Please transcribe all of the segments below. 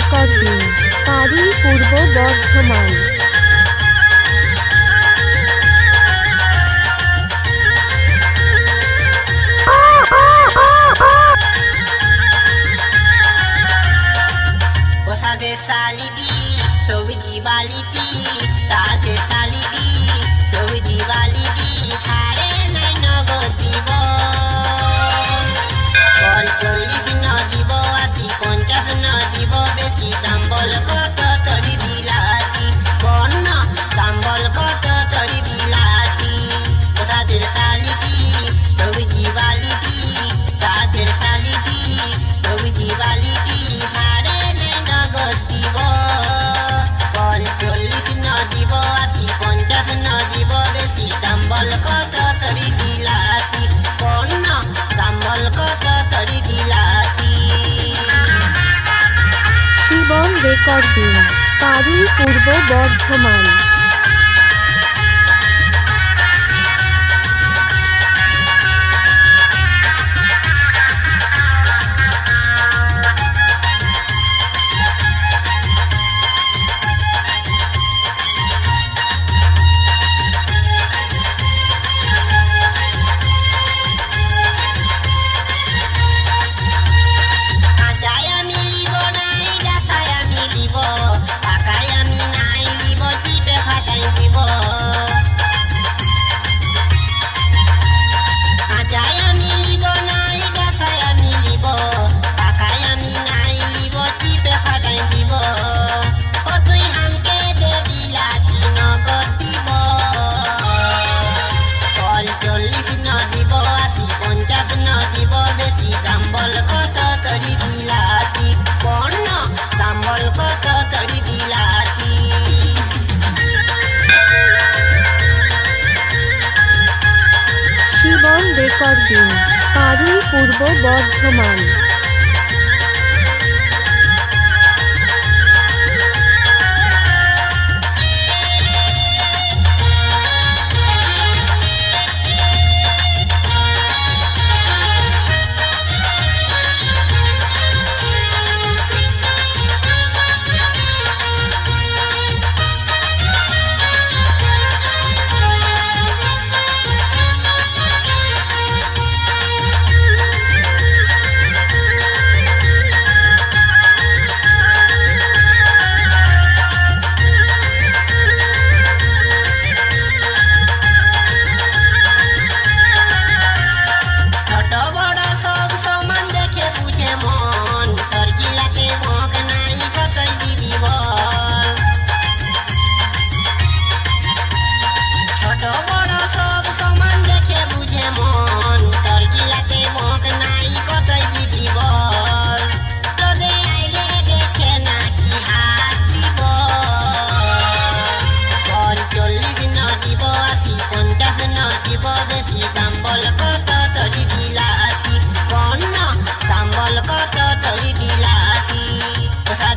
Recording পারি পূর্ব বর্ধমান বসাতে শালিটি সবজি বালিটি তাতে শালিটি সবজি বালিটি খায় রেকর্ডিং তারই পূর্ব বর্ধমান পরদিন পারুল পূর্ব বর্ধমান।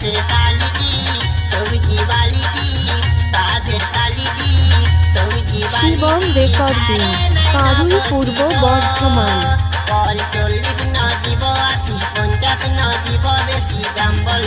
তাদের তালি দি তুমি কি বালি দি তাদের তালি দি তুমি কি শিবম রেকর্ডিং কারুই পূর্ব বর্ধমান। কল চল্লিশ নদীব আশি পঞ্চাশ নদীব বেশি গাম্বল